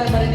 dar para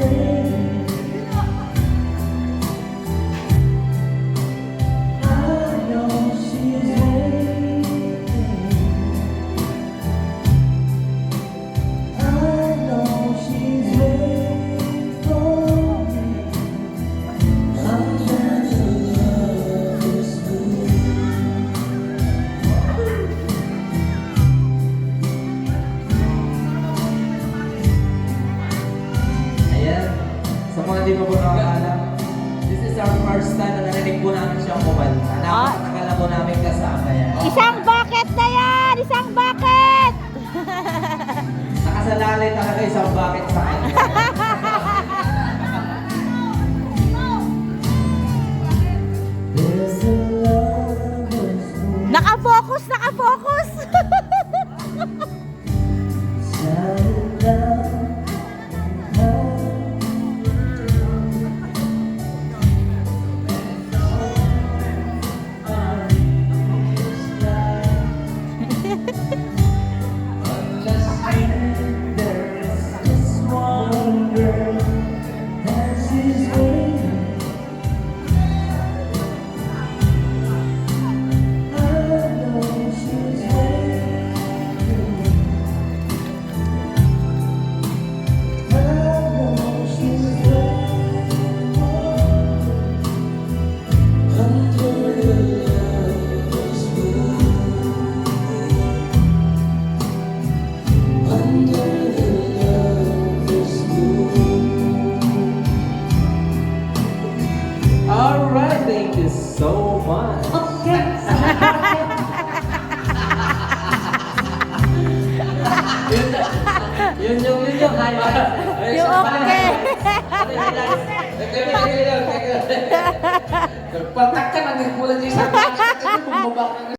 Ayan. Bakit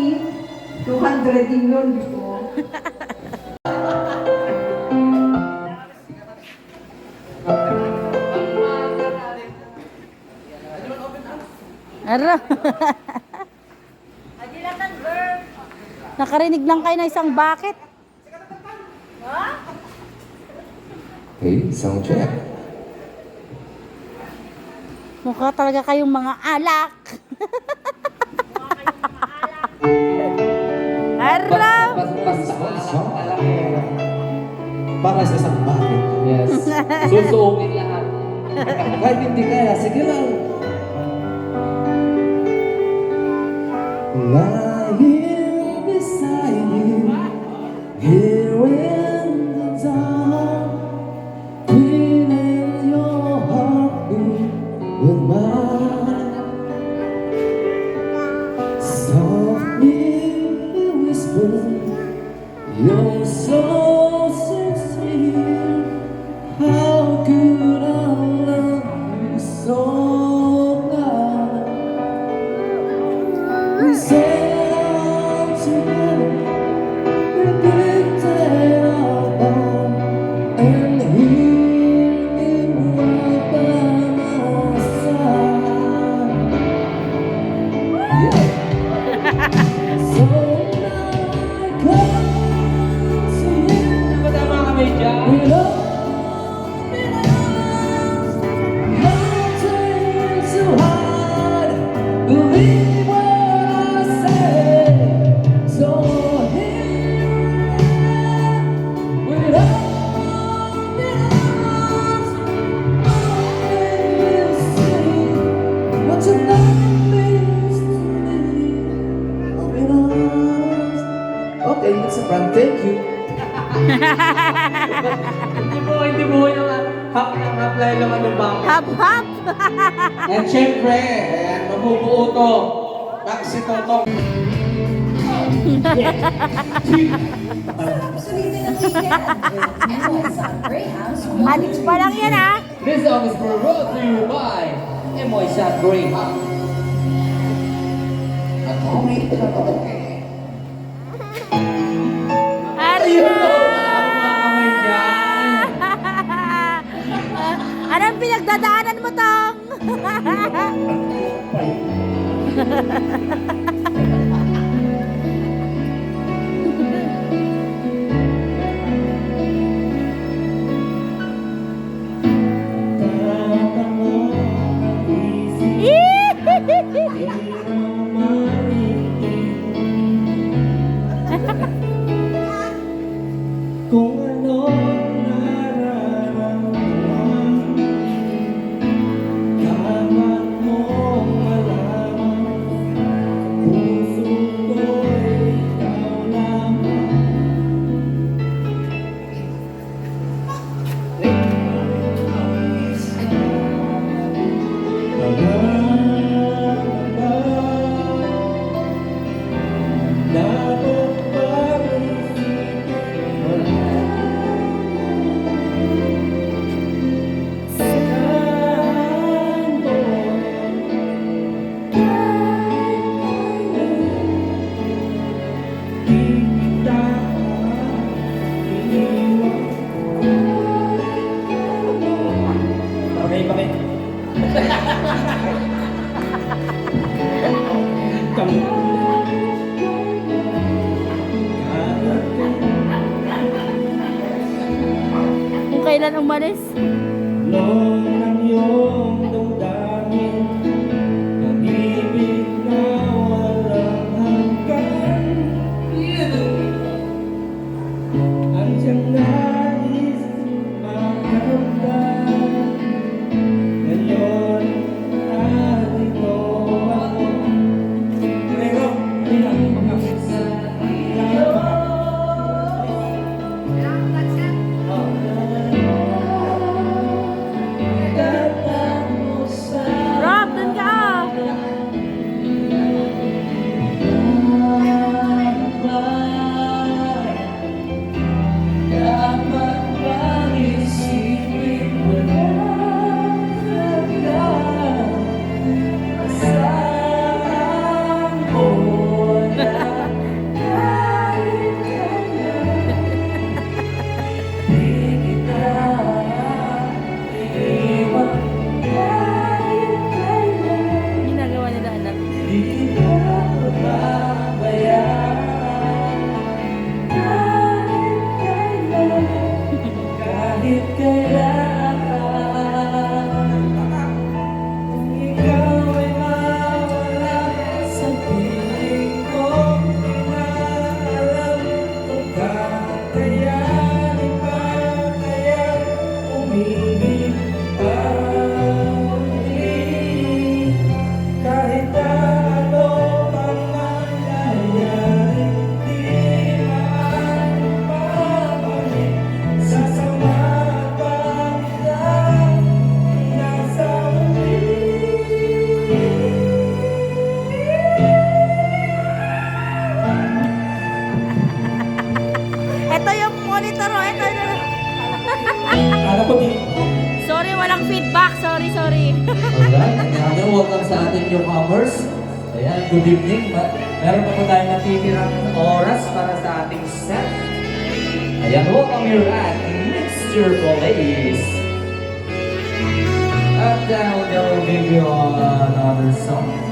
Bakit? 200 din yun before. Ara. Nakarinig lang kayo ng isang bakit. Hey, sound check. Mukha talaga kayong mga alak. para sa isang bagay. Yes. Susuungin lahat. Kahit hindi kaya, sige lang. Lying hindi po, hindi po yung ah, hap ng hap dahil naman ng bangko. Hap, hap! At syempre, ayan, mabubuo to. Back si Toto. Alex pa lang yan ah! This song is brought to you by Emoy Greyhound. At okay, okay. Anong pinagdadaanan mo, Tong? Yeah. Flores. Walang feedback. Sorry, sorry. Alright, grabe, welcome sa ating newcomers. Ayan, good evening. Ma- Meron pa po tayong natitirang oras para sa ating set. Ayan, welcome here at Mr. Blaze. At uh, they'll give you another song.